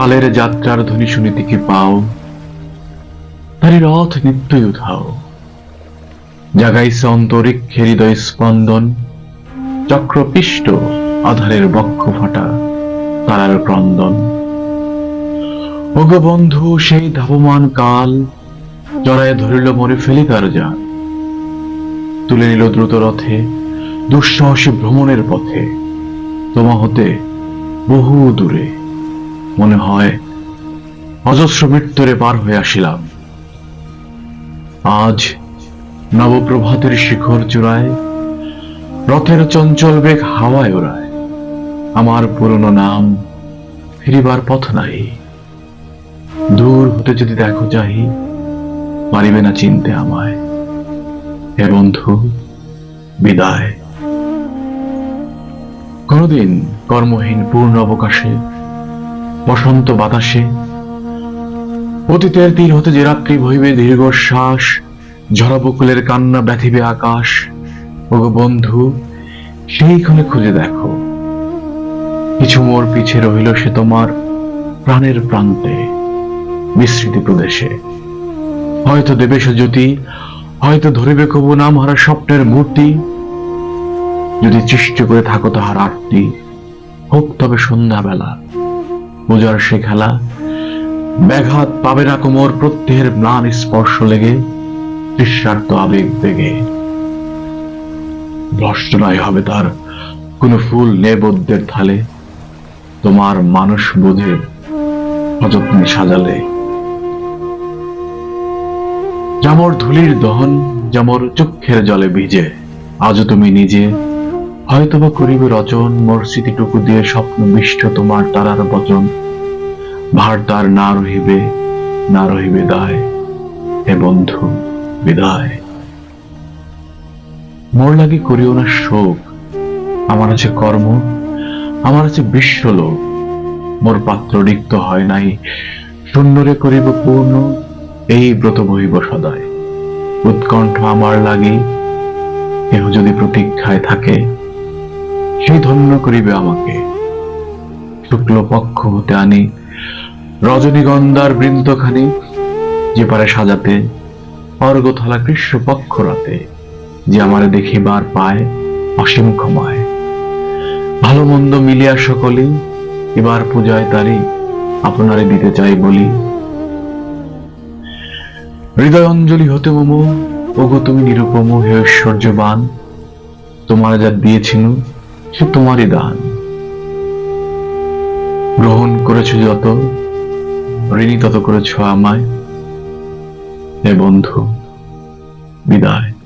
কালের যাত্রার ধ্বনি শুনিতে কি পাও তারি রথ নিত্যই উধাও। জাগাইছে অন্তরিক্ষের হৃদয় স্পন্দন, চক্রপিষ্ট আধারের বক্ষ ফাটা তারার ক্রন্দন। ওগো বন্ধু, সেই ধাবমান কাল জড়ায় ধরিল মরে ফেলিকার যান তুলে নিল দ্রুত রথে, দুঃসাহসী ভ্রমণের পথে। তোমা হতে বহু দূরে। মনে হয় অজস্র মৃত্যুরে পার হয়ে আসিলাম। আজ নবপ্রভাতের শিখর চূড়ায়, রথের চঞ্চল বেগ হাওয়ায় ওড়ায়। আমার পুরনো নাম ফিরিবার পথ নাই। দূর হতে যদি দেখো চাহি পারিবে না চিনতে আমায়। হে বন্ধু, বিদায়। কোনদিন কর্মহীন পূর্ণ অবকাশে বসন্ত বাতাসে। অতীতের তীর হতে যে রাত্রি বহিবে দীর্ঘশ্বাস ঝরা বকুলের কান্না ব্যথিবে আকাশ। ওগো বন্ধু, সেইখানে খুঁজে দেখো। কিছু মোর পিছে রহিল সে তোমার প্রাণের প্রান্তে বিস্মৃতি প্রদেশে। হয়তো দেবে সে জ্যোতি, হয়তো ধরিবে কবু নাম হারা স্বপ্নের মূর্তি। যদি সৃষ্টি করে থাকো তাহার আরতি, হোক তবে সন্ধ্যাবেলা। পূজার সে খেলা। ব্যাঘাত পাবে না কোমর প্রত্যেকের ম্লান স্পর্শ লেগে, তৃষ্ণার্ত আবেগ বেগে। ভ্রষ্ট নয় হবে তার কোন ফুল নেবদ্যের থালে, তোমার মানুষ বোধে অযত্নে সাজালে। যেমর ধুলির দহন যেমর চক্ষের জলে ভিজে, আজও তুমি নিজে হয়তোবা করিবে রচন মোর স্মৃতিটুকু দিয়ে স্বপ্ন বিষ্ট তোমার তারার বচন। ভার তার না রহিবে না রহিবে দায়। হে বন্ধু, বিদায়। মোর লাগি করিও না শোক। আমার আছে কর্ম, আমার আছে বিশ্বলোক। মোর পাত্র রিক্ত হয় নাই। শূন্যরে করিব পূর্ণ, এই ব্রত বহিব সদায়। উৎকণ্ঠ আমার লাগি, কেহ যদি প্রতীক্ষায় থাকে সেই ধন্য করিবে আমাকে। শুক্ল পক্ষ হতে আনি রজনীগন্ধার বৃন্দখানি, যে পারে সাজাতে অর্গথলা কৃষ্ণ পক্ষ রাতে, যে আমারে দেখিবার পায় অসীম ক্ষমায় ভালো মন্দ মিলিয়া সকলে এবার পূজায় তারি আপনারে দিতে চাই বলি। হৃদয় অঞ্জলি হতে মম, ওগো তুমি নিরুপম হে ঐশ্বর্যবান, তোমার যা দিয়েছিল সে তোমারই দান। গ্রহণ করেছ যত ঋণী তত করেছ আমায়। হে বন্ধু বিদায়।